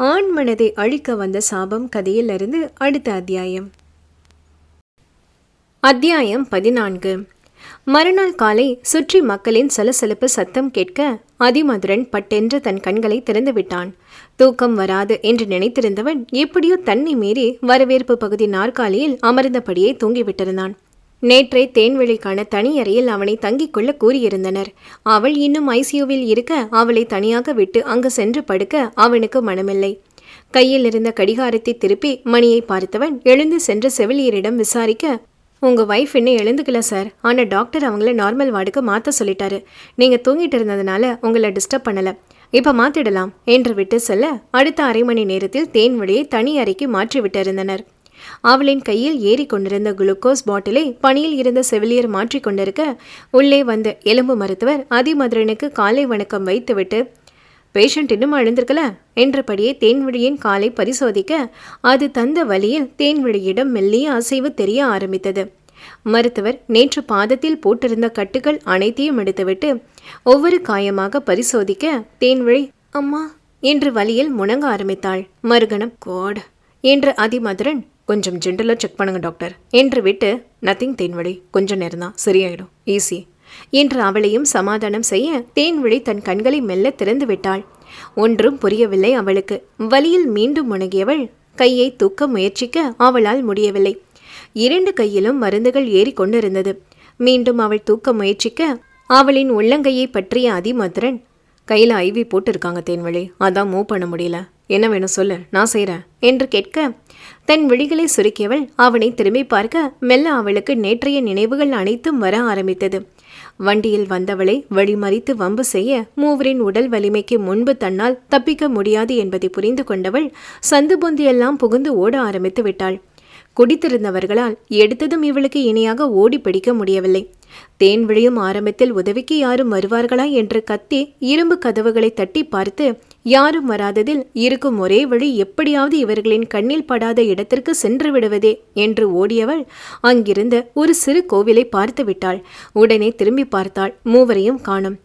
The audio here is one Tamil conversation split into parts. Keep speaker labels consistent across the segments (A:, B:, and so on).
A: ஆண் மனதை அழிக்க வந்த சாபம் கதையிலிருந்து அடுத்த அத்தியாயம். அத்தியாயம் பதினான்கு. மறுநாள் காலை சுற்றி மக்களின் சலசலப்பு சத்தம் கேட்க அதிமதுரன் பட்டென்று தன் கண்களை திறந்து விட்டான். தூக்கம் வராது என்று நினைத்திருந்தவன் எப்படியோ தன்னை மீறி வரவேற்பு பகுதி நாற்காலியில் அமர்ந்தபடியே தூங்கிவிட்டிருந்தான். நேற்றே தேன்வெளிக்கான தனி அறையில் அவனை தங்கிக் கொள்ள கூறியிருந்தனர். அவள் இன்னும் ஐசியூவில் இருக்க அவளை தனியாக விட்டு அங்கு சென்று படுக்க அவனுக்கு மனமில்லை. கையில் இருந்த கடிகாரத்தை திருப்பி மணியை பார்த்தவன் எழுந்து சென்ற செவிலியரிடம் விசாரிக்க உங்க வைஃப் இன்னும் எழுந்துக்கல சார் ஆனா டாக்டர் அவங்கள நார்மல் வார்டுக்கு மாத்த சொல்லிட்டாரு. நீங்க தூங்கிட்டு இருந்ததுனால உங்களை டிஸ்டர்ப் பண்ணல. இப்ப மாத்திடலாம் என்று விட்டு செல்ல அடுத்த அரை மணி நேரத்தில் தேன்வழியை தனி அறைக்கு மாற்றி விட்டிருந்தனர் அவளின் கையில் ஏறி கொண்டிருந்த குளுக்கோஸ் பாட்டிலை பணியில் இருந்த செவிலியர் மாற்றி கொண்டிருக்க உள்ளே வந்த எலும்பு மருத்துவர் அதிமதுரனுக்கு காலை வணக்கம் வைத்துவிட்டு பேஷண்ட் இன்னும் அழுந்திருக்கல? என்றபடியே தேன்விழியின் காலை பரிசோதிக்க அது தந்த வழியில் தேன்விழியிடம் மெல்லிய அசைவு தெரிய ஆரம்பித்தது. மருத்துவர் நேற்று பாதத்தில் போட்டிருந்த கட்டுகள் அனைத்தையும் எடுத்துவிட்டு ஒவ்வொரு காயமாக பரிசோதிக்க தேன்விழி அம்மா என்று வழியில் முணங்க ஆரம்பித்தாள். மறுகணம் கோட் என்று அதிமதுரன் கொஞ்சம் ஜென்டலாக செக் பண்ணுங்க டாக்டர் என்று விட்டு நத்திங் தேன்வழி. கொஞ்சம் நேரம் தான். சரியாயிடும். ஈஸி என்று அவளையும் சமாதானம் செய்ய தேன்வழி தன் கண்களை மெல்ல திறந்து விட்டாள். ஒன்றும் புரியவில்லை அவளுக்கு. வலியில் மீண்டும் முணங்கியவள் கையை தூக்க முயற்சிக்க அவளால் முடியவில்லை. இரண்டு கையிலும் மருந்துகள் ஏறி கொண்டிருந்தது. மீண்டும் அவள் தூக்க முயற்சிக்க அவளின் உள்ளங்கையை பற்றிய அதிமதுரன் கையில் ஐவி போட்டிருக்காங்க தேன்வழி. அதான் மூவ் பண்ண முடியல. என்ன வேணும் சொல்லு. நான் செய்கிறேன் என்று கேட்க தன் விழிகளை சுருக்கியவள் அவனை திரும்பி பார்க்க மெல்ல அவளுக்கு நேற்றைய நினைவுகள் அனைத்தும் வர ஆரம்பித்தது. வண்டியில் வந்தவளை வழிமறித்து வம்பு செய்ய மூவரின் உடல் வலிமைக்கு முன்பு தன்னால் தப்பிக்க முடியாது என்பதை புரிந்து கொண்டவள் சந்து பொந்தியெல்லாம் புகுந்து ஓட ஆரம்பித்து விட்டாள். குடித்திருந்தவர்களால் எடுத்ததும் இவளுக்கு இணையாக ஓடி பிடிக்க முடியவில்லை. தேன் விழியும் ஆரம்பத்தில் உதவிக்கு யாரும் வருவார்களா என்று கத்தி இரும்பு கதவுகளை தட்டி பார்த்து யாரும் வராததில் இருக்கும் ஒரே வழி எப்படியாவது இவர்களின் கண்ணில் படாத இடத்திற்கு சென்று விடுவதே என்று ஓடியவள் அங்கிருந்த ஒரு சிறு கோவிலை பார்த்து விட்டாள். உடனே திரும்பி பார்த்தாள். மூவரையும் காணும்.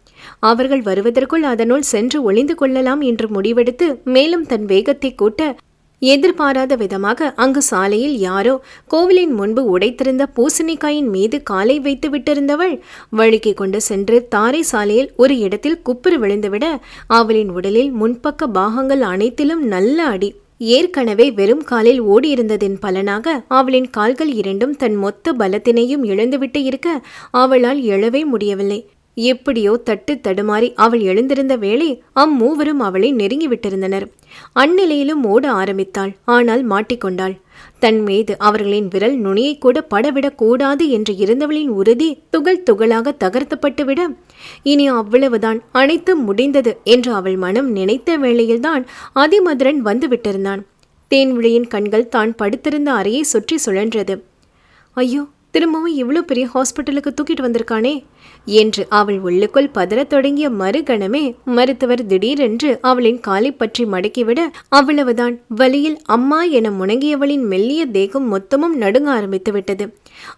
A: அவர்கள் வருவதற்குள் அதனுள் சென்று ஒளிந்து கொள்ளலாம் என்று முடிவெடுத்து மேலும் தன் வேகத்தை கூட்ட எதிர்பாராத விதமாக அங்கு சாலையில் யாரோ கோவிலின் முன்பு உடைத்திருந்த பூசணிக்காயின் மீது காலை வைத்து விட்டிருந்தவள் வழுக்கி கொண்டு சென்று தாரை சாலையில் ஒரு இடத்தில் குப்புறு விழுந்துவிட அவளின் உடலில் முன்பக்க பாகங்கள் அனைத்திலும் நல்ல அடி. ஏற்கனவே வெறும் காலில் ஓடியிருந்ததின் பலனாக அவளின் கால்கள் இரண்டும் தன் மொத்த பலத்தினையும் இழந்துவிட்டு இருக்க அவளால் எழவே முடியவில்லை. எப்படியோ தட்டு தடுமாறி அவள் எழுந்திருந்த வேளை அம்மூவரும் அவளை நெருங்கி விட்டிருந்தனர். அந்நிலையிலும் ஓட ஆரம்பித்தாள். ஆனால் மாட்டிக்கொண்டாள். தன் மீது அவர்களின் விரல் நுனியை கூட படவிடக் கூடாது என்று இருந்தவளின் உறுதி துகள் துகளாக தகர்த்தப்பட்டுவிட இனி அவ்வளவுதான். அனைத்தும் முடிந்தது என்று அவள் மனம் நினைத்த வேளையில்தான் அதிமதுரன் வந்து விட்டிருந்தான். தேன்விழியின் கண்கள் தான் படுத்திருந்த அறையை சுற்றி சுழன்றது. ஐயோ திரும்பவும் இவ்வளோ பெரிய ஹாஸ்பிட்டலுக்கு தூக்கிட்டு வந்திருக்கானே? என்று அவள் உள்ளுக்குள் பதறத் தொடங்கிய மறுகணமே மருத்துவர் திடீரென்று அவளின் காலை பற்றி மடக்கிவிட அவ்வளவுதான். வலியில் அம்மா என முணங்கியவளின் மெல்லிய தேகம் மொத்தமும் நடுங்க ஆரம்பித்து விட்டது.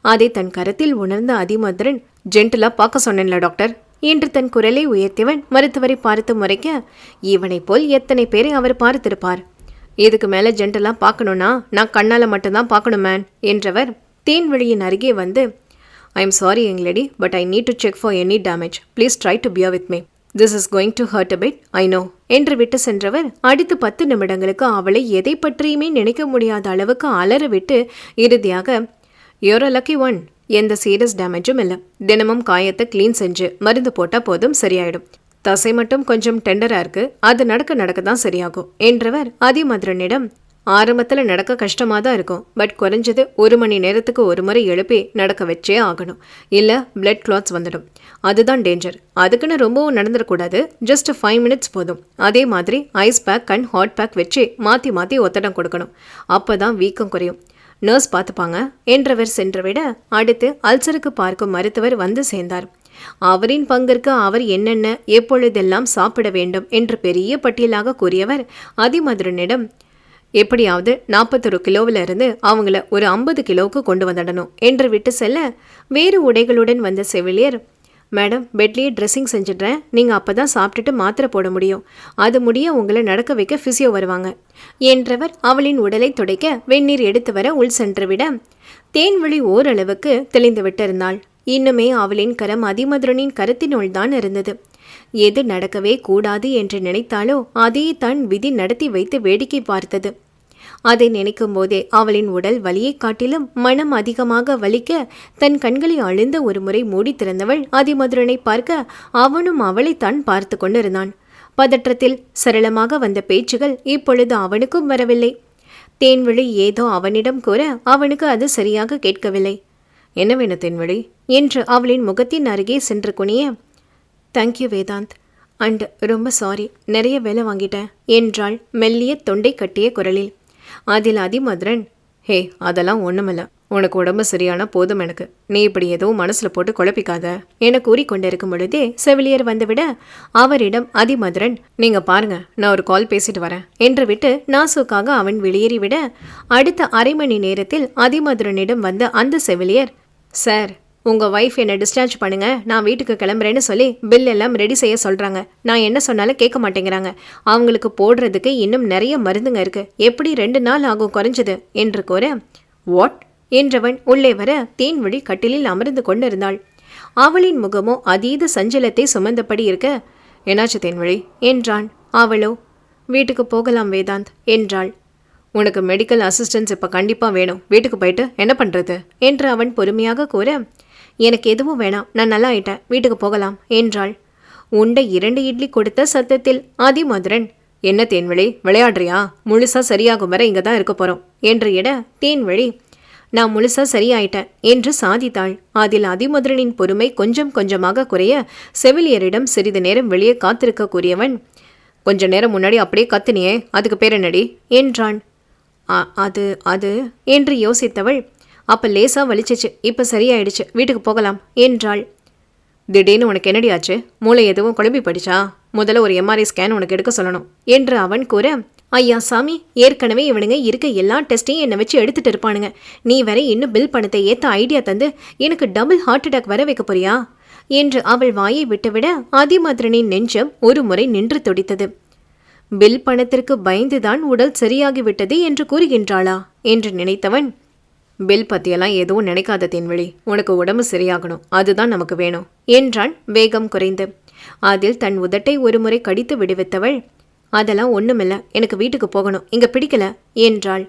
A: அதை தன் கரத்தில் உணர்ந்த அதிமதுரன் ஜென்டலா பார்க்க சொன்னேன்ல டாக்டர் என்று தன் குரலை உயர்த்தியவன் மருத்துவரை பார்த்து முறைக்க இவனைப் போல் எத்தனை பேரை அவர் பார்த்திருப்பார். இதுக்கு மேல ஜென்டலா பார்க்கணும்னா நான் கண்ணால மட்டும்தான் பார்க்கணும் மேன் என்றவர் தேன்வழியின் அருகே வந்து I am sorry young lady but I need to check for any damage please try to bear with me this is going to hurt a bit I know என்று விட்டு சென்றவர் அடுத்து பத்து நிமிடங்களுக்கு அவளை எதை பற்றியுமே நினைக்க முடியாத அளவுக்கு அலற விட்டு இறுதியாக யோர் அ லக்கி ஒன் எந்த சீரியஸ் டேமேஜும் இல்லை. தினமும் காயத்தை க்ளீன் செஞ்சு மருந்து போட்டால் போதும் சரியாயிடும். தசை மட்டும் கொஞ்சம் டெண்டராக இருக்கு. அது நடக்க நடக்க தான் சரியாகும். என்றவர் அதிமதுரனிடம் ஆரம்பத்தில் நடக்க கஷ்டமாக தான் இருக்கும். பட் குறைஞ்சது ஒரு மணி நேரத்துக்கு ஒரு முறை எழுப்பி நடக்க வச்சே ஆகணும். இல்லை பிளட் கிளாத்ஸ் வந்துடும். அதுதான் டேஞ்சர் அதுக்குன்னு ரொம்பவும் நடந்துடக்கூடாது. ஜஸ்ட் ஃபைவ் மினிட்ஸ் போதும். அதே மாதிரி ice pack and hot pack வச்சு மாற்றி மாற்றி ஒத்தடம் கொடுக்கணும். அப்போ தான் வீக்கம் குறையும். நர்ஸ் பார்த்துப்பாங்க. என்றவர் சென்ற விட அடுத்து அல்சருக்கு பார்க்கும் மருத்துவர் வந்து சேர்ந்தார். அவரின் பங்கிற்கு அவர் என்னென்ன எப்பொழுதெல்லாம் சாப்பிட வேண்டும் என்று பெரிய பட்டியலாக கூறியவர் அதிமதுரனிடம் எப்படியாவது நாற்பத்தொரு கிலோவில் இருந்து அவங்கள ஒரு ஐம்பது கிலோவுக்கு கொண்டு வந்துடணும் என்று விட்டு செல்ல வேறு உடைகளுடன் வந்த செவிலியர் மேடம் பெட்லேயே ட்ரெஸ்ஸிங் செஞ்சிடுறேன். நீங்கள் அப்போ தான் சாப்பிட்டுட்டு மாத்திரை போட முடியும். அது முடிய உங்களை நடக்க வைக்க ஃபிசியோ வருவாங்க என்றவர் அவளின் உடலை துடைக்க வெந்நீர் எடுத்து வர உள் சென்று விட தேன்விழி ஓரளவுக்கு தெளிந்து விட்டிருந்தாள். இன்னுமே அவளின் கரம் அதிமதுரனின் கருத்தினுள் தான் இருந்தது. எது நடக்கவே கூடாது என்று நினைத்தாலோ அதே தான் விதி நடத்தி வைத்து வேடிக்கை பார்த்தது. அதை நினைக்கும் போதே அவளின் உடல் வலியைக் காட்டிலும் மனம் அதிகமாக வலிக்க தன் கண்களை அழுந்த ஒரு முறை மூடி திறந்தவள் அதிமதுரனை பார்க்க அவனும் அவளைத்தான் பார்த்து கொண்டிருந்தான். பதற்றத்தில் சரளமாக வந்த பேச்சுகள் இப்பொழுது அவனுக்கும் வரவில்லை. தேன்விழி ஏதோ அவனிடம் கூற அவனுக்கு அது சரியாக கேட்கவில்லை. என்ன வேணும் தேன்விழி? என்று அவளின் முகத்தின் அருகே சென்று குனிய தேங்க்யூ வேதாந்த் அண்ட் ரொம்ப சாரி நிறைய வேலை வாங்கிட்டேன் என்றாள் மெல்லிய தொண்டை கட்டிய குரலில். அதில் அதிமதுரன் ஹே அதெல்லாம் ஒன்றுமில்ல உனக்கு உடம்பு சரியான போதும் எனக்கு. நீ இப்படி எதுவும் மனசில் போட்டு குழப்பிக்காத. என கூறிக்கொண்டிருக்கும் பொழுதே செவிலியர் வந்துவிட அவரிடம் அதிமதுரன் நீங்க பாருங்க நான் ஒரு கால் பேசிட்டு வரேன். என்று விட்டு நாசுக்காக அவன் வெளியேறிவிட அடுத்த அரை மணி நேரத்தில் அதிமதுரனிடம் வந்த அந்த செவிலியர் சார் உங்கள் ஒய்ஃப் என்னை டிஸ்சார்ஜ் பண்ணுங்கள் நான் வீட்டுக்கு கிளம்புறேன்னு சொல்லி பில் எல்லாம் ரெடி செய்ய சொல்கிறாங்க நான் என்ன சொன்னாலும் கேட்க மாட்டேங்கிறாங்க. அவங்களுக்கு போடுறதுக்கு இன்னும் நிறைய மருந்துங்க இருக்குது எப்படி ரெண்டு நாள் ஆகும் குறைஞ்சது? என்று கூற வாட் என்றவன் உள்ளே வர தேன்வழி கட்டிலில் அமர்ந்து கொண்டிருந்தாள். அவளின் முகமோ அதீத சஞ்சலத்தை சுமந்தபடி இருக்க என்னாச்சு தேன்வழி என்றான். அவளோ வீட்டுக்கு போகலாம் வேதாந்த் என்றாள். உனக்கு மெடிக்கல் அசிஸ்டன்ஸ் இப்போ கண்டிப்பாக வேணும். வீட்டுக்கு போயிட்டு என்ன பண்ணுறது என்று அவன் பொறுமையாக கூற எனக்கு எதுவும் வேணாம். நான் நல்லா ஆயிட்டேன். வீட்டுக்கு போகலாம் என்றாள். உண்ட இரண்டு இட்லி கொடுத்த சத்தத்தில் அதிமதுரன் என்ன தேன்வழி? விளையாடுறியா? முழுசா சரியாகும் வரை இங்கே தான் இருக்க போகிறோம் என்று இட தேன்வழி நான் முழுசா சரியாயிட்டேன் என்று சாதித்தாள். அதில் அதிமதுரனின் பொறுமை கொஞ்சம் கொஞ்சமாக குறைய செவிலியரிடம் சிறிது நேரம் வெளியே காத்திருக்க கூறியவன் கொஞ்ச நேரம் முன்னாடி அப்படியே கத்துனியே அதுக்கு பேர் என்னடி? என்றான். அது அது? என்று யோசித்தவள் அப்போ லேசாக வலிச்சிச்சு. இப்போ சரியாயிடுச்சு. வீட்டுக்கு போகலாம் என்றாள். திடீர்னு உனக்கு என்னடி ஆச்சு? மூளை எதுவும் குழம்பி படிச்சா முதல்ல ஒரு எம்ஆர்ஐ ஸ்கேன் உனக்கு எடுக்க சொல்லணும் என்று அவன் கூற ஐயா சாமி ஏற்கனவே இவனுங்க இருக்க எல்லா டெஸ்ட்டையும் என்னை வச்சு எடுத்துட்டு இருப்பானுங்க. நீ வரை இன்னும் பில் பணத்தை ஏற்ற ஐடியா தந்து எனக்கு டபுள் ஹார்ட் அட்டாக் வர வைக்க போறியா? என்று அவள் வாயை விட்டுவிட அதிமதுரனின் நெஞ்சம் ஒரு முறை நின்று துடித்தது. பில் பணத்திற்கு பயந்துதான் உடல் சரியாகிவிட்டது என்று கூறுகின்றாளா? என்று நினைத்தவன் பில் பத்தியெல்லாம் எதுவும் நினைக்காத தேன்வழி உனக்கு உடம்பு சரியாகணும் அதுதான் நமக்கு வேணும் என்றான் வேகம் குறைந்து. அதில் தன் உதட்டை ஒருமுறை கடித்து விடுவித்தவள் அதெல்லாம் ஒண்ணுமில்ல எனக்கு வீட்டுக்கு போகணும் இங்க பிடிக்கல என்றாள்.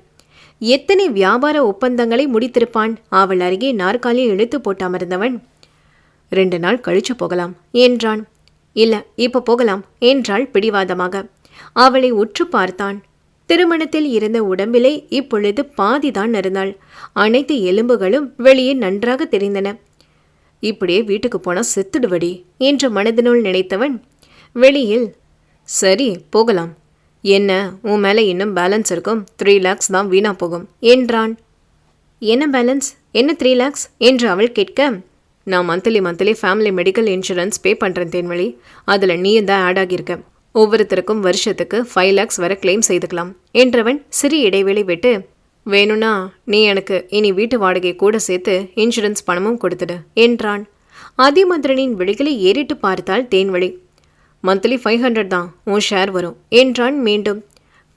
A: எத்தனை வியாபார ஒப்பந்தங்களை முடித்திருப்பான் அவள் அருகே நாற்காலியை இழுத்து போட்டு அமர்ந்தவன் ரெண்டு நாள் கழிச்சு போகலாம் என்றான். இல்ல இப்ப போகலாம் என்றாள் பிடிவாதமாக. அவளை உற்று பார்த்தான். திருமணத்தில் இருந்த உடம்பிலே இப்பொழுது பாதிதான் இருந்தாள் அனைத்து எலும்புகளும் வெளியே நன்றாக தெரிந்தன. இப்படியே வீட்டுக்கு போனால் செத்துடுவடி என்று மனதினுள் நினைத்தவன் வெளியில் சரி போகலாம். என்ன உன் மேலே இன்னும் பேலன்ஸ் இருக்கும். த்ரீ லேக்ஸ் தான் வீணா போகும் என்றான். என்ன பேலன்ஸ் என்ன த்ரீ லேக்ஸ் என்று அவள் கேட்க நான் monthly monthly family medical insurance pay பண்ணுறேன் தேன்வழி அதில் நீயும் தான் ஆட் ஆகியிருக்க. ஒவ்வொருத்தருக்கும் வருஷத்துக்கு ஃபைவ் லேக்ஸ் வரை கிளைம் செய்துக்கலாம். என்றவன் சிறு இடைவெளி விட்டு வேணும்னா நீ எனக்கு இனி வீட்டு வாடகை கூட சேர்த்து இன்சூரன்ஸ் பணமும் கொடுத்துடு என்றான். அதிமந்திரனின் விழிகளை ஏறிட்டு பார்த்தாள் தேன்வழி. மந்த்லி ஃபைவ் ஹண்ட்ரட் தான் உன் ஷேர் வரும் என்றான் மீண்டும்.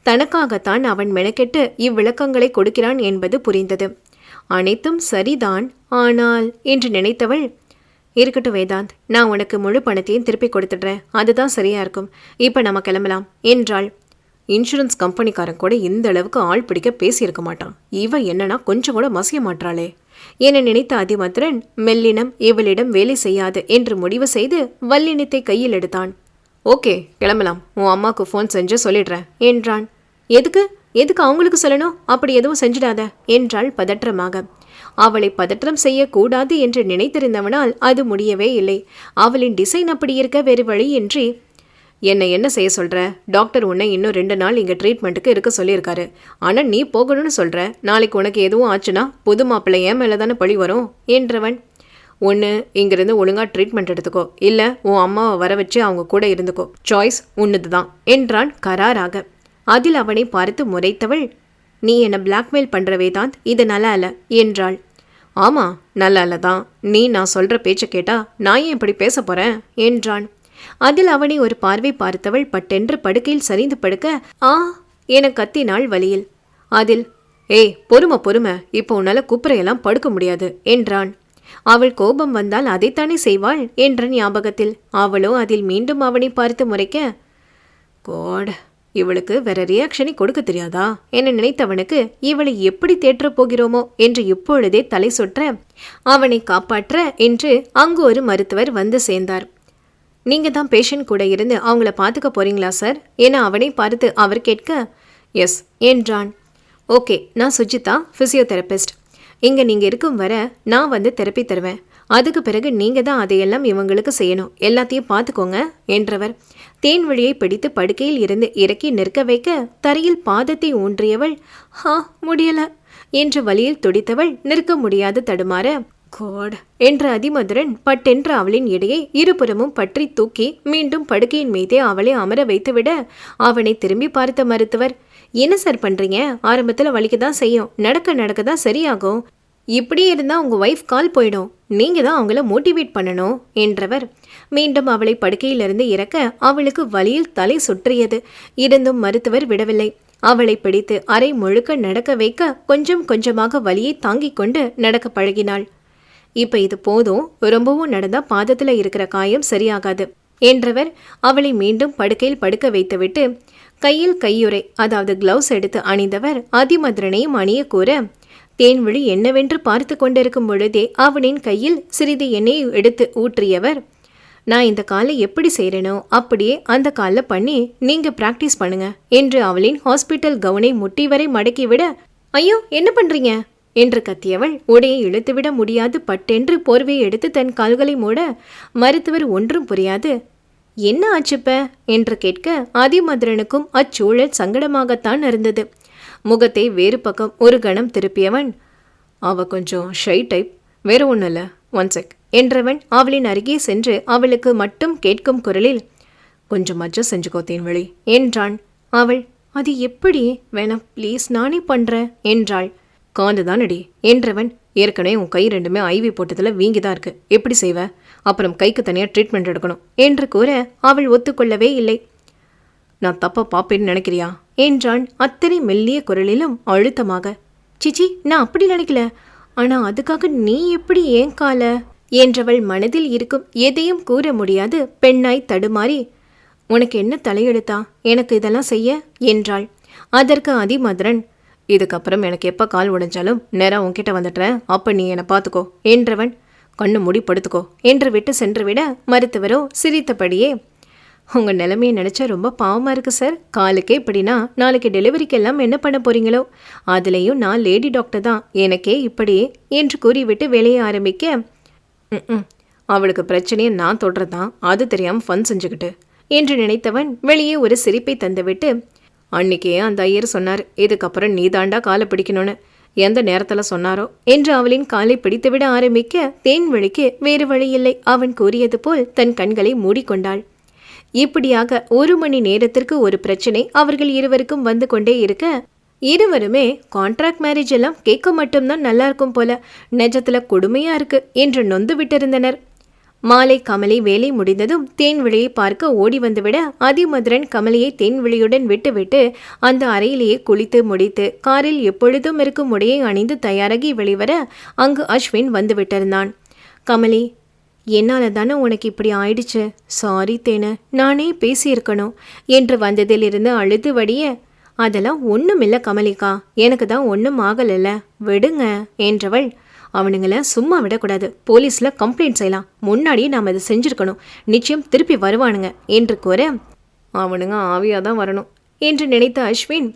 A: தனக்காகத்தான் அவன் மெனக்கெட்டு இவ்விளக்கங்களை கொடுக்கிறான் என்பது புரிந்தது. அனைத்தும் சரிதான் ஆனால் என்று நினைத்தவள் இருக்கட்டும் வேதாந்த் நான் உனக்கு முழு பணத்தையும் திருப்பி கொடுத்துடுறேன். அதுதான் சரியா இருக்கும். இப்போ நம்ம கிளம்பலாம். என்றாள். இன்சூரன்ஸ் கம்பெனிக்காரன் கூட இந்த அளவுக்கு ஆள் பிடிக்க பேசியிருக்க மாட்டான். இவ என்னன்னா கொஞ்சம் கூட மசிய மாட்டாளே. என நினைத்த அதிமத்ரன் மெல்லினம் இவளிடம் வேலை செய்யாது என்று முடிவு செய்து வல்லினத்தை கையில் எடுத்தான். ஓகே கிளம்பலாம். உன் அம்மாவுக்கு ஃபோன் செஞ்சு சொல்லிடுறேன். என்றான். எதுக்கு? எதுக்கு அவங்களுக்கு சொல்லணும்? அப்படி எதுவும் செஞ்சிடாத என்றாள் பதற்றமாக. அவளை பதற்றம் செய்யக்கூடாது என்று நினைத்திருந்தவனால் அது முடியவே இல்லை. அவளின் டிசைன் அப்படி இருக்க வேறு வழியின்றி என்னை என்ன செய்ய சொல்கிற டாக்டர் உன்னை இன்னும் ரெண்டு நாள் இங்கே ட்ரீட்மெண்ட்டுக்கு இருக்க சொல்லியிருக்காரு. ஆனால் நீ போகணும்னு சொல்கிற நாளைக்கு உனக்கு எதுவும் ஆச்சுன்னா புது மாப்பிள்ளை ஏன் மேலே தானே பழி வரும் என்றவன். ஒன்று இங்கிருந்து ஒழுங்காக ட்ரீட்மெண்ட் எடுத்துக்கோ. இல்லை உன் அம்மாவை வர வச்சு அவங்க கூட இருந்துக்கோ. சாய்ஸ் உன்னுது தான் என்றான் கராராக. அதில் அவனை பார்த்து முறைத்தவள் நீ என்னை பிளாக்மெயில் பண்ணுறவே தான் இது நல்லா அல்ல என்றாள். ஆமாம் நல்லா இல்ல தான். நீ நான் சொல்கிற பேச்சை கேட்டா நான் ஏன் இப்படி பேச போகிறேன் என்றான். அதில் அவனை ஒரு பார்வை பார்த்தவள் பட்டென்று படுக்கையில் சரிந்து படுக்க ஆ என கத்தினாள் வழியில். அதில் ஏய் பொறுமை பொறுமை. இப்போ உன்னால் குப்புறையெல்லாம் படுக்க முடியாது என்றான். அவள் கோபம் வந்தால் அதைத்தானே செய்வாள்? என்ற ஞாபகத்தில் அவளோ அதில் மீண்டும் அவனை பார்த்து முறைக்க கோட இவளுக்கு வேற ரியாக்ஷனை கொடுக்க தெரியாதா? என நினைத்தவனுக்கு இவளை எப்படி தேற்றப் போகிறோமோ என்று இப்பொழுதே தலை சுற்ற அவனை காப்பாற்ற என்று அங்கு ஒரு மருத்துவர் வந்து சேர்ந்தார். நீங்க தான் பேஷண்ட் கூட இருந்து அவங்கள பார்த்துக்க போறீங்களா சார் என அவனை பார்த்து அவர் கேட்க எஸ் என்றான். ஓகே நான் சுஜிதா ஃபிசியோதெரபிஸ்ட் இங்கே நீங்கள் இருக்கும் வர நான் வந்து தெரப்பி தருவேன். அதுக்கு பிறகு நீங்கள் தான் அதையெல்லாம் இவங்களுக்கு செய்யணும். எல்லாத்தையும் பார்த்துக்கோங்க என்றவர். தேன் வழியை பிடித்து படுக்கையில் இருந்து இறக்கி நிற்க வைக்க தரையில் பாதத்தை ஊன்றியவள் ஹா முடியல என்று வழியில் துடித்தவள் நிற்க முடியாது தடுமாற. கோட் என்ற அதிமதுரன் பட்டென்ற அவளின் இடையே இருபுறமும் பற்றி தூக்கி மீண்டும் படுக்கையின் மீதே அவளை அமர வைத்துவிட அவனை திரும்பி பார்த்த மருத்துவர் என்ன சார் பண்றீங்க? ஆரம்பத்தில் வலிக்க தான் செய்யும். நடக்க நடக்க தான் சரியாகும். இப்படியே இருந்தால் உங்கள் ஒய்ஃப் கால் போயிடும். நீங்கள் தான் அவங்கள மோட்டிவேட் பண்ணணும் என்றவர். மீண்டும் அவளை படுக்கையிலிருந்து இறக்க அவளுக்கு வலியில் தலை சுற்றியது. இருந்தும் மருத்துவர் விடவில்லை. அவளை பிடித்து அரை முழுக்க நடக்க வைக்க கொஞ்சம் கொஞ்சமாக வலியை தாங்கிக் கொண்டு நடக்க பழகினாள். இப்போ இது போதும். ரொம்பவும் நடந்தால் பாதத்தில் இருக்கிற காயம் சரியாகாது என்றவர் அவளை மீண்டும் படுக்கையில் படுக்க வைத்துவிட்டு கையில் கையுறை அதாவது கிளவுஸ் எடுத்து அணிந்தவர் அதிமதுரனையும் அணிய கூற தேன்விழி என்னவென்று பார்த்து கொண்டிருக்கும் பொழுதே அவனின் கையில் சிறிது எண்ணெயை எடுத்து ஊற்றியவர் நான் இந்த காலை எப்படி செய்கிறேனோ அப்படியே அந்த காலில் பண்ணி நீங்கள் ப்ராக்டிஸ் பண்ணுங்க என்று அவளின் ஹாஸ்பிட்டல் கவுனை முட்டி வரை மடக்கிவிட ஐயோ என்ன பண்ணுறீங்க என்று கத்தியவள் உடையை இழுத்துவிட முடியாது பட்டென்று போர்வையை எடுத்து தன் கால்களை மூட மருத்துவர் ஒன்றும் புரியாது. என்ன ஆச்சுப்ப என்று கேட்க அதிமதுரனுக்கும் அச்சூழல் சங்கடமாகத்தான் இருந்தது. முகத்தை வேறு பக்கம் ஒரு கணம் திருப்பியவன் அவ கொஞ்சம் ஷை டைப் வேற ஒன்றும் இல்லை ஒன் செக் என்றவன் அவளின் அருகே சென்று அவளுக்கு மட்டும் கேட்கும் குரலில் கொஞ்சம் அட்ஜஸ்ட் செஞ்சுக்கோ தேன்வழி. என்றான். அவள் அது எப்படி? வேணாம் ப்ளீஸ் நானே பண்ணுறேன் என்றாள். காந்து தானடி என்றவன் ஏற்கனவே உன் கை ரெண்டுமே ஐவி போட்டதில் வீங்கி தான் இருக்கு. எப்படி செய்வ? அப்புறம் கைக்கு தனியாக ட்ரீட்மெண்ட் எடுக்கணும். என்று கூற அவள் ஒத்துக்கொள்ளவே இல்லை. நான் தப்பாக பார்ப்பேன்னு நினைக்கிறியா? என்றான் அத்தனை மெல்லிய குரலிலும் அழுத்தமாக. சிச்சி நான் அப்படி நினைக்கல. ஆனா அதுக்காக நீ எப்படி ஏன் கால? என்றவள் மனதில் இருக்கும் எதையும் கூற முடியாது பெண்ணாய் தடுமாறி உனக்கு என்ன தலையெழுத்தா? எனக்கு இதெல்லாம் செய்ய? என்றாள். அதற்கு அதிமதுரன் இதுக்கப்புறம் எனக்கு எப்போ கால் உடைஞ்சாலும் நேராக உன்கிட்ட வந்துடுறேன். அப்போ நீ என்னை பார்த்துக்கோ என்றவன் கண்ணு மூடி படுத்துக்கோ. என்று விட்டு சென்று விட மருத்துவரோ சிரித்தபடியே உங்கள் நிலைமையை நினச்சா ரொம்ப பாவமாக இருக்குது சார் காலுக்கே இப்படின்னா நாளைக்கு டெலிவரிக்கெல்லாம் என்ன பண்ண போகிறீங்களோ அதுலேயும் நான் லேடி டாக்டர் தான். எனக்கே இப்படியே என்று கூறிவிட்டு வேலையை ஆரம்பிக்க ம் அவளுக்கு பிரச்சனையை நான் தொடுறது? தான் அது தெரியாமல் ஃபன் செஞ்சுக்கிட்டு என்று நினைத்தவன் வெளியே ஒரு சிரிப்பை தந்துவிட்டு அன்னைக்கே அந்த ஐயர் சொன்னார் இதுக்கப்புறம் நீ தாண்டா காலை பிடிக்கணும்னு. எந்த நேரத்தில் சொன்னாரோ? என்று அவளின் காலை பிடித்துவிட ஆரம்பிக்க தேன்வழிக்கு வேறு வழியில்லை அவன் கூறியது போல் தன் கண்களை மூடிக்கொண்டாள். இப்படியாக ஒரு மணி நேரத்திற்கு ஒரு பிரச்சனை அவர்கள் இருவருக்கும் வந்து கொண்டே இருக்க இருவருமே கான்ட்ராக்ட் மேரேஜ் எல்லாம் கேட்க மட்டும்தான் நல்லா இருக்கும் போல நெஜத்தில் கொடுமையா இருக்கு என்று நொந்து விட்டிருந்தனர். மாலை கமலை வேலை முடிந்ததும் தேன்விழியை பார்க்க ஓடி வந்துவிட அதிமதுரன் கமலையை தேன்விழியுடன் விட்டுவிட்டு அந்த அறையிலேயே குளித்து முடித்து காரில் எப்பொழுதும் இருக்கும் உடையை அணிந்து தயாராகி வெளிவர அங்கு அஸ்வின் வந்து விட்டிருந்தான். கமலி என்னால் தானே உனக்கு இப்படி ஆயிடுச்சு? சாரி தேன. நானே பேசியிருக்கணும். என்று வந்ததிலிருந்து அழுது வடிய அதெல்லாம் ஒன்றும் இல்லை எனக்கு தான் ஒன்றும் ஆகலைல்ல. விடுங்க என்றவள் அவனுங்கள சும்மா விடக்கூடாது. போலீஸில் கம்ப்ளைண்ட் செய்யலாம். முன்னாடியே நாம் இதை செஞ்சுருக்கணும். நிச்சயம் திருப்பி வருவானுங்க என்று கூற அவனுங்க ஆவியாக தான் வரணும் என்று நினைத்த அஸ்வின்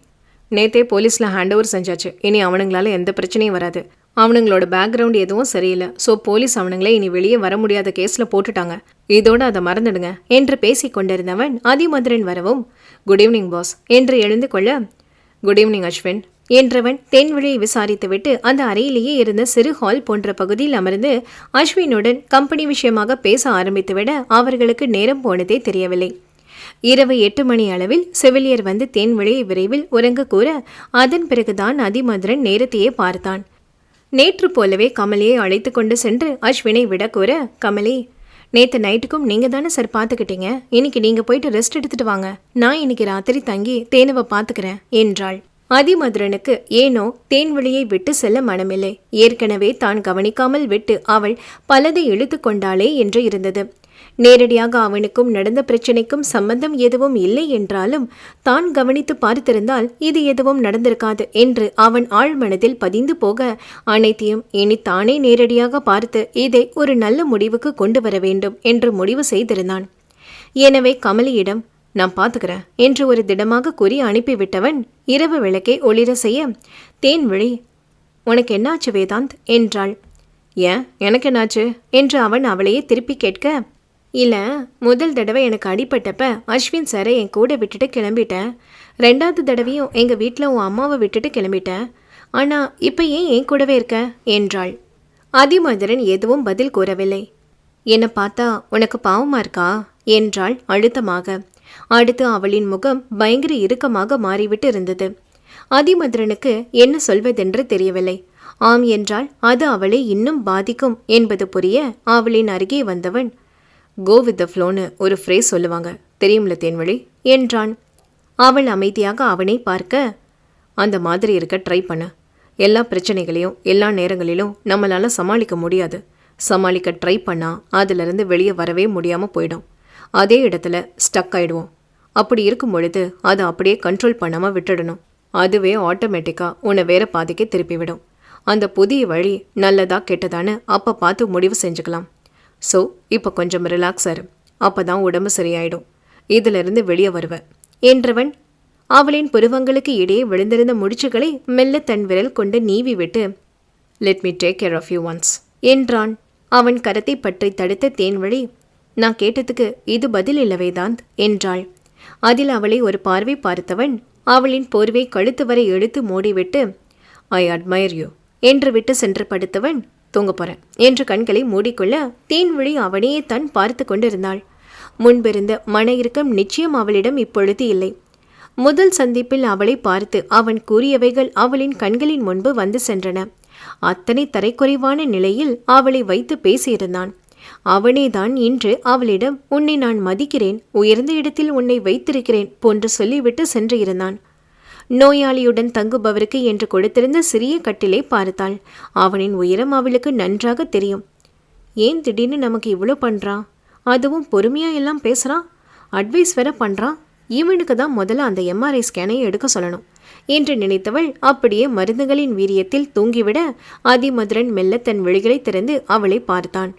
A: நேத்தே போலீஸில் ஹேண்ட் ஓவர் செஞ்சாச்சு. இனி அவனுங்களால எந்த பிரச்சனையும் வராது. அவனுங்களோட பேக்ரவுண்ட் எதுவும் சரியில்லை. ஸோ போலீஸ் அவனுங்களே இனி வெளியே வர முடியாத கேஸில் போட்டுட்டாங்க. இதோட அதை மறந்துடுங்க. என்று பேசி கொண்டிருந்தவன் அதிமதுரன் வரவும் குட் ஈவினிங் பாஸ் என்று எழுந்து கொள்ள குட் ஈவினிங் அஸ்வின் என்றவன் தென்வழியை விசாரித்துவிட்டு அந்த அறையிலேயே இருந்த சிறு ஹால் போன்ற பகுதியில் அமர்ந்து அஸ்வினுடன் கம்பெனி விஷயமாக பேச ஆரம்பித்துவிட அவர்களுக்கு நேரம் போனதே தெரியவில்லை. இரவு எட்டு மணி அளவில் செவிலியர் வந்து தேன்வழியை விரைவில் உறங்க கூற அதன் பிறகுதான் அதிமதுரன் நேரத்தையே பார்த்தான். நேற்று போலவே கமலியை அழைத்து கொண்டு சென்று அஸ்வினை விட கூற கமலி நேற்று நைட்டுக்கும் நீங்கள் தானே சார் பார்த்துக்கிட்டீங்க இன்னைக்கு நீங்கள் போயிட்டு ரெஸ்ட் எடுத்துட்டு வாங்க. நான் இன்னைக்கு ராத்திரி தங்கி தேனுவை பார்த்துக்கிறேன் என்றாள். அதிமதுரனுக்கு ஏனோ தேன்வழியை விட்டு செல்ல மனமில்லை. ஏற்கனவே தான் கவனிக்காமல் விட்டு அவள் பலதை இழுத்து கொண்டாளே என்று இருந்தது. நேரடியாக அவனுக்கும் நடந்த பிரச்சனைக்கும் சம்பந்தம் எதுவும் இல்லை என்றாலும் தான் கவனித்து பார்த்திருந்தால் இது எதுவும் நடந்திருக்காது என்று அவன் ஆழ்மனதில் பதிந்து போக அனைத்தையும் இனி தானே நேரடியாக பார்த்து இதை ஒரு நல்ல முடிவுக்கு கொண்டு வர வேண்டும் என்று முடிவு செய்திருந்தான். எனவே கமலியிடம் நான் பார்த்துக்கிறேன் என்று ஒரு திடமாக கூறி அனுப்பிவிட்டவன் இரவு விளக்கை ஒளிர செய்ய தேன் விழி உனக்கு என்னாச்சு வேதாந்த்? என்றாள். ஏன் எனக்கு என்னாச்சு? என்று அவன் அவளையே திருப்பி கேட்க இல்லை முதல் தடவை எனக்கு அடிபட்டப்ப அஸ்வின் சாரை என் கூட விட்டுட்டு கிளம்பிட்டேன். ரெண்டாவது தடவையும் எங்கள் வீட்டில் உன் அம்மாவை விட்டுட்டு கிளம்பிட்டேன். ஆனால் இப்போ ஏன் என் கூடவே இருக்க? என்றாள். அதிமதுரன் எதுவும் பதில் கூறவில்லை. என்னை பார்த்தா உனக்கு பாவமா இருக்கா? என்றாள் அழுத்தமாக. அடுத்து அவளின் முகம் பயங்கர இறுக்கமாக மாறிவிட்டு இருந்தது. அதிமதுரனுக்கு என்ன சொல்வதென்று தெரியவில்லை. ஆம் என்றால் அது அவளை இன்னும் பாதிக்கும் என்பது புரிய அவளின் அருகே வந்தவன் கோ வித் த ஃப்ளோன்னு ஒரு ஃப்ரேஸ் சொல்லுவாங்க. தெரியும்ல தேன்வழி? என்றான். அவள் அமைதியாக அவனை பார்க்க அந்த மாதிரி இருக்க ட்ரை பண்ண. எல்லா பிரச்சனைகளையும் எல்லா நேரங்களிலும் நம்மளால் சமாளிக்க முடியாது. சமாளிக்க ட்ரை பண்ணால் அதிலிருந்து வெளியே வரவே முடியாமல் போயிடும். அதே இடத்துல ஸ்டக் ஆகிடுவோம் அப்படி இருக்கும் பொழுது அதை அப்படியே கண்ட்ரோல் பண்ணாமல் விட்டுடணும். அதுவே ஆட்டோமேட்டிக்காக உன்னை வேறு பாதைக்கு திருப்பிவிடும். அந்த புதிய வழி நல்லதா கெட்டதான்னு அப்போ பார்த்து முடிவு செஞ்சுக்கலாம். ஸோ இப்போ கொஞ்சம் ரிலாக்ஸ் ஆரு அப்போ தான் உடம்பு சரியாயிடும். இதிலிருந்து வெளியே வருவேன். என்றவன் அவளின் புருவங்களுக்கு இடையே விழுந்திருந்த முடிச்சுகளை மெல்ல தன் விரல் கொண்டு நீவி விட்டு let me take care of you once என்றான். அவன் கரத்தை பற்றி தடுத்த தேன்வழி நான் கேட்டதுக்கு இது பதில் இல்லவேதான் என்றாள். அதில் அவளை ஒரு பார்வை பார்த்தவன் அவளின் போர்வை கழுத்து வரை எடுத்து மூடிவிட்டு ஐ அட்மயர் யூ என்று விட்டு சென்று படுத்தவன் தூங்க போகிறேன் என்று கண்களை மூடிக்கொள்ள தேன்விழி அவனையே தான் பார்த்து கொண்டிருந்தாள். முன்பிருந்த மன இறுக்கம் நிச்சயம் அவளிடம் இப்பொழுது இல்லை. முதல் சந்திப்பில் அவளை பார்த்து அவன் கூறியவைகள் அவளின் கண்களின் முன்பு வந்து சென்றன. அத்தனை தரைக்குறைவான நிலையில் அவளை வைத்து பேசியிருந்தான். அவனேதான் இன்று அவளிடம் உன்னை நான் மதிக்கிறேன் உயர்ந்த இடத்தில் உன்னை வைத்திருக்கிறேன் போன்று சொல்லிவிட்டு சென்று இருந்தான் நோயாளியுடன் தங்குபவருக்கு என்று கொடுத்திருந்த சிறிய கட்டிலை பார்த்தாள். அவனின் உயரம் அவளுக்கு நன்றாக தெரியும். ஏன் திடீர்னு நமக்கு இவ்வளோ பண்ணுறான் அதுவும் பொறுமையாக எல்லாம் பேசுகிறான் அட்வைஸ் வேற பண்ணுறான் இவனுக்கு தான் முதல்ல அந்த எம்ஆர்ஐ ஸ்கேனை எடுக்க சொல்லணும். என்று நினைத்தவள் அப்படியே மருந்துகளின் வீரியத்தில் தூங்கிவிட அதிமதுரன் மெல்ல தன் விழிகளை திறந்து அவளை பார்த்தான்.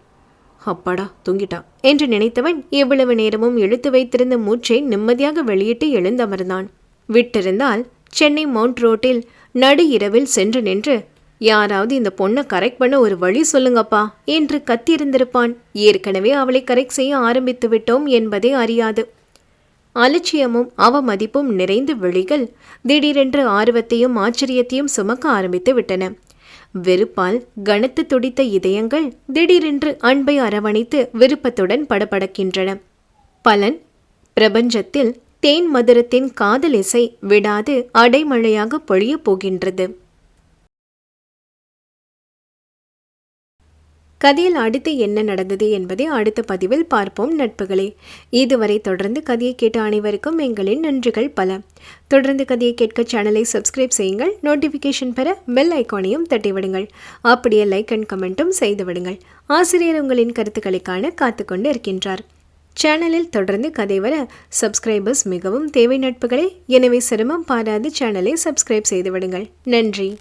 A: அப்பாடா தூங்கிட்டா? என்று நினைத்தவன் எவ்வளவு நேரமும் இழுத்து வைத்திருந்த மூச்சை நிம்மதியாக வெளியிட்டு எழுந்தமர்ந்தான். விட்டிருந்தால் சென்னை மவுண்ட் ரோட்டில் நடு இரவில் சென்று நின்று யாராவது இந்த பொண்ணை கரெக்ட் பண்ண ஒரு வழி சொல்லுங்கப்பா என்று கத்தியிருந்திருப்பான். ஏற்கனவே அவளை கரெக்ட் செய்ய ஆரம்பித்து விட்டோம் என்பதே அறியாது. அலட்சியமும் அவமதிப்பும் நிறைந்த விழிகள் திடீரென்று ஆர்வத்தையும் ஆச்சரியத்தையும் சுமக்க ஆரம்பித்து விட்டன. வெறுப்பால் கனத்து துடித்த இதயங்கள் திடீரென்று அன்பை அரவணைத்து விருப்பத்துடன் படபடக்கின்றன. பலன் பிரபஞ்சத்தில் தேன் மதுரத்தின் காதல் இசை விடாது அடைமழையாக பொழியப் போகின்றது. கதையில் அடுத்து என்ன நடந்தது என்பதை அடுத்த பதிவில் பார்ப்போம் நட்புகளே. இதுவரை தொடர்ந்து கதையை கேட்ட அனைவருக்கும் எங்களின் நன்றிகள் பல. தொடர்ந்து கதையை கேட்க சேனலை சப்ஸ்கிரைப் செய்யுங்கள். நோட்டிஃபிகேஷன் பெற பெல் ஐக்கானையும் தட்டிவிடுங்கள். அப்படியே லைக் அண்ட் கமெண்ட்டும் செய்துவிடுங்கள். ஆசிரியர் உங்களின் கருத்துக்களைக்கான காத்துக்கொண்டு இருக்கின்றார். சேனலில் தொடர்ந்து கதை வர சப்ஸ்கிரைபர்ஸ் மிகவும் தேவை நட்புகளே. எனவே சிரமம் பாராது சேனலை சப்ஸ்கிரைப் செய்து விடுங்கள். நன்றி.